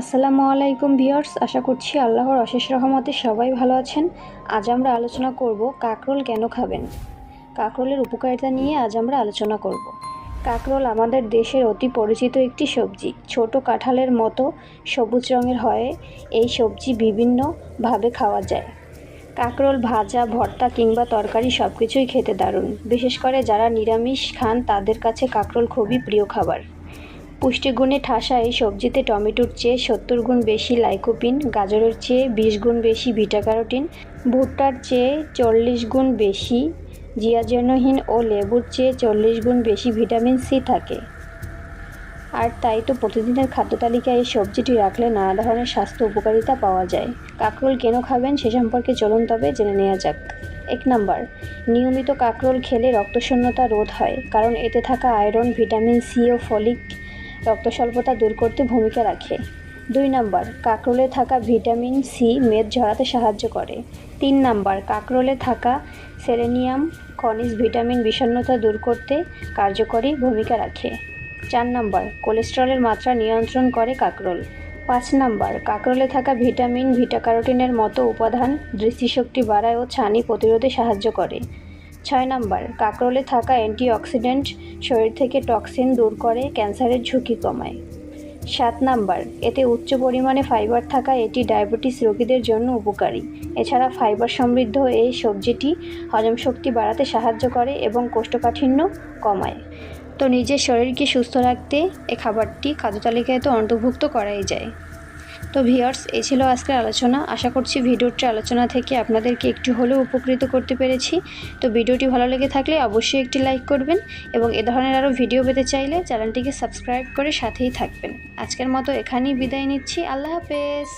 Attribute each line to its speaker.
Speaker 1: আসসালামু আলাইকুম ভিউয়ার্স, আশা করছি আল্লাহর অশেষ রহমতে সবাই ভালো আছেন। আজ আমরা আলোচনা করব কাকরোল কেন খাবেন? কাকরোলের উপকারিতা নিয়ে আজ আমরা আলোচনা করব। কাকরোল আমাদের দেশের অতি পরিচিত একটি সবজি। ছোট কাঁঠালের মতো সবুজ রঙের হয় এই সবজি বিভিন্নভাবে খাওয়া যায়। কাকরোল ভাজা, ভর্তা কিংবা তরকারি সব কিছুই খেতে দারুণ। বিশেষ করে যারা নিরামিষ খান, তাদের কাছে কাকরোল খুবই প্রিয় খাবার। পুষ্টিগুণে ঠাসা এই সবজিতে টমেটোর চেয়ে সত্তর গুণ বেশি লাইকোপিন, গাজরের চেয়ে বিশ গুণ বেশি ভিটা ক্যারোটিন, ভুট্টার চেয়ে চল্লিশ গুণ বেশি জিয়াজনহীন ও লেবুর চেয়ে চল্লিশ গুণ বেশি ভিটামিন সি থাকে। আর তাই তো প্রতিদিনের খাদ্য তালিকায় এই সবজিটি রাখলে নানা ধরনের স্বাস্থ্য উপকারিতা পাওয়া যায়। কাঁকরোল কেন খাবেন সে সম্পর্কে চলুন তবে জেনে নেওয়া যাক। এক নাম্বার, নিয়মিত কাঁকরোল খেলে রক্তশূন্যতা রোধ হয়, কারণ এতে থাকা আয়রন, ভিটামিন সি ও ফলিক রক্ত স্বল্পতা দূর করতে ভূমিকা রাখে। দুই নাম্বার, কাঁকরোলে থাকা ভিটামিন সি মেদ ঝরাতে সাহায্য করে। তিন নাম্বার, কাঁকরোলে থাকা সেলেনিয়াম খনিজ ভিটামিন বিষণ্ণতা দূর করতে কার্যকরী ভূমিকা রাখে। চার নাম্বার, কোলেস্টেরলের মাত্রা নিয়ন্ত্রণ করে কাঁকরোল। পাঁচ নাম্বার, কাঁকরোলে থাকা ভিটামিন, ভিটা ক্যারোটিনের মতো উপাদান দৃষ্টিশক্তি বাড়ায় ও ছানি প্রতিরোধে সাহায্য করে। ছয় নম্বর, কাঁকরোলে থাকা অ্যান্টিঅক্সিডেন্ট শরীর থেকে টক্সিন দূর করে, ক্যান্সারের ঝুঁকি কমায়। সাত নাম্বার, এতে উচ্চ পরিমাণে ফাইবার থাকা এটি ডায়াবেটিস রোগীদের জন্য উপকারী। এছাড়া ফাইবার সমৃদ্ধ এই সবজিটি হজম শক্তি বাড়াতে সাহায্য করে এবং কোষ্ঠকাঠিন্য কমায়। তো নিজের শরীরকে সুস্থ রাখতে এ খাবারটি খাদ্য তালিকায় তো অন্তর্ভুক্ত করাই যায়। তো ভিওর্স এ ছিল আজকের আলোচনা। আশা করছি ভিডিওটি আলোচনা থেকে আপনাদেরকে একটু হলেও উপকৃত করতে পেরেছি। তো ভিডিওটি ভালো লেগে থাকলে অবশ্যই একটি লাইক করবেন এবং এ ধরনের আরও ভিডিও পেতে চাইলে চ্যানেলটিকে সাবস্ক্রাইব করে সাথেই থাকবেন। আজকের মতো এখানেই বিদায় নিচ্ছি। আল্লাহ হাফেজ।